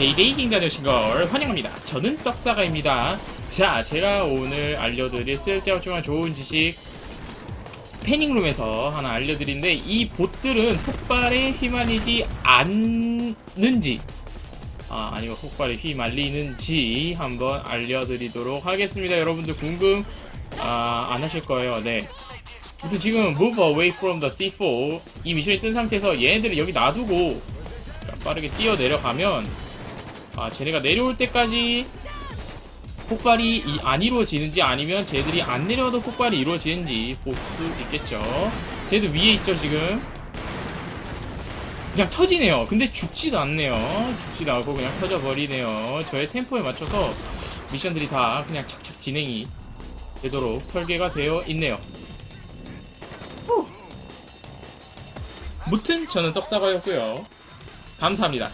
데이데이킹 다녀오신 걸 환영합니다. 저는 떡사가입니다. 자, 제가 오늘 알려드릴 쓸데없지만 좋은 지식 패닝룸에서 하나 알려드린데 이 봇들은 폭발에 휘말리지 않는지 아, 아니면 폭발에 휘말리는지 한번 알려드리도록 하겠습니다. 여러분들 궁금 아, 안 하실 거예요. 네. 아무튼 지금 move away from the C4 이 미션이 뜬 상태에서 얘네들을 여기 놔두고 빠르게 뛰어 내려가면 아 쟤네가 내려올 때까지 폭발이 이- 안 이루어지는지 아니면 쟤들이 안 내려와도 폭발이 이루어지는지 볼 수 있겠죠. 쟤도 위에 있죠 지금? 그냥 터지네요. 근데 죽지도 않네요. 죽지도 않고 그냥 터져버리네요. 저의 템포에 맞춰서 미션들이 다 그냥 착착 진행이 되도록 설계가 되어 있네요. 무튼 저는 떡사과였고요. 감사합니다